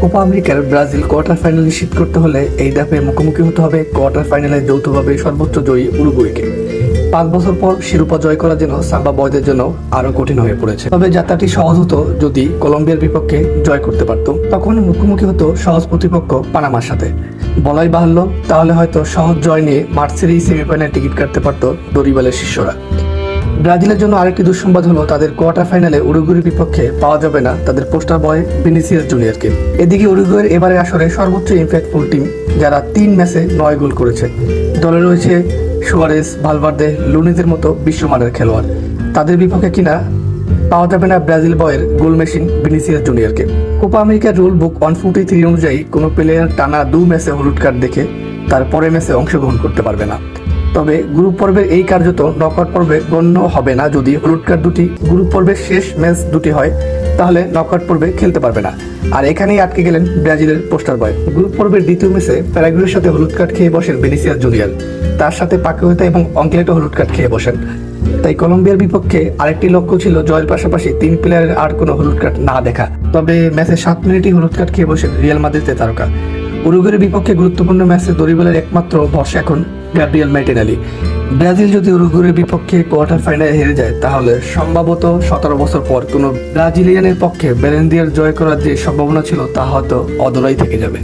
Copa আমেরিকার Brazil quarter final নিশ্চিত করতে হলে এই ধাপে মুখোমুখি হতে হবে কোয়ার্টার ফাইনালে যৌথভাবে সর্বোচ্চ জয়ী উরুগুইকে পাঁচ বছর পর শিরোপা জয় করার জন্য সাম্বা বয়দের জন্য আরও কঠিন হয়ে পড়েছে। তবে যাত্রাটি সহজ হতো যদি কলম্বিয়ার বিপক্ষে জয় করতে পারত। তখন মুখোমুখি হতো সহজ প্রতিপক্ষ পানামার সাথে। বলাই বাহুল্য, তাহলে হয়তো সহজ জয় নিয়ে মার্চেরই সেমিফাইনাল টিকিট কাটতে পারত দরিবালের শিষ্যরা। ব্রাজিলের জন্য আরেকটি দুঃসংবাদ হলো, তাদের কোয়ার্টার ফাইনালে উরুগুয়ের বিপক্ষে পাওয়া যাবে না তাদের পোস্টার বয় ভিনিসিয়াস জুনিয়রকে। এদিকে উরুগুয়ের এবারে আসরে সর্বোচ্চ ইম্প্যাক্টফুল টিম, যারা তিন ম্যাচে নয় গোল করেছে। দলে রয়েছে সুয়ারেস ভালভার্দে, লুনিজের মতো বিশ্বমানের খেলোয়াড়। তাদের বিপক্ষে কিনা পাওয়া যাবে না ব্রাজিল বয়ের গোল মেশিন ভিনিসিয়াস জুনিয়রকে। কোপা আমেরিকার rule book one forty three অনুযায়ী কোনো প্লেয়ার টানা দু ম্যাচে হলুদ কার্ড দেখে তার পরের ম্যাচে অংশগ্রহণ করতে পারবে না। তবে গ্রুপ পর্বের এই কার্যত নকআউট পর্বে গণ্য হবে না। যদি হলুদ কার্ড দুটি গ্রুপ পর্বের শেষ ম্যাচ দুটি হয়, তাহলে নকআউট পর্বে খেলতে পারবে না। আর এখানেই আটকে গেলেন ব্রাজিলের পোস্টার বয়। গ্রুপ পর্বের দ্বিতীয় ম্যাচে প্যারাগুয়ের সাথে হলুদ কার্ড খেয়ে বসেন বেনিসিয়াস জুনিয়র। তার সাথে পাকুয়েতা এবং অঙ্কলেটও হলুদ কার্ড খেয়ে বসেন। তাই কলম্বিয়ার বিপক্ষে আরেকটি লক্ষ্য ছিল জয়ের পাশাপাশি তিন প্লেয়ারের আর কোনো হলুদ কার্ড না দেখা। তবে ম্যাচে সাত মিনিটই হলুদ কার্ড খেয়ে বসেন রিয়াল মাদ্রিদের তারকা। উরুগুয়ের বিপক্ষে গুরুত্বপূর্ণ ম্যাচে দরিবলের একমাত্র ভরসা এখন গ্যাব্রিয়েল ম্যাটিনালি ব্রাজিল যদি উরুগুয়ের বিপক্ষে কোয়ার্টার ফাইনালে হেরে যায়, তাহলে সম্ভবত সতেরো বছর পর কোনো ব্রাজিলিয়ানের পক্ষে ব্যালেন্দিয়ার জয় করার যে সম্ভাবনা ছিল, তা হয়তো অদরাই থেকে যাবে।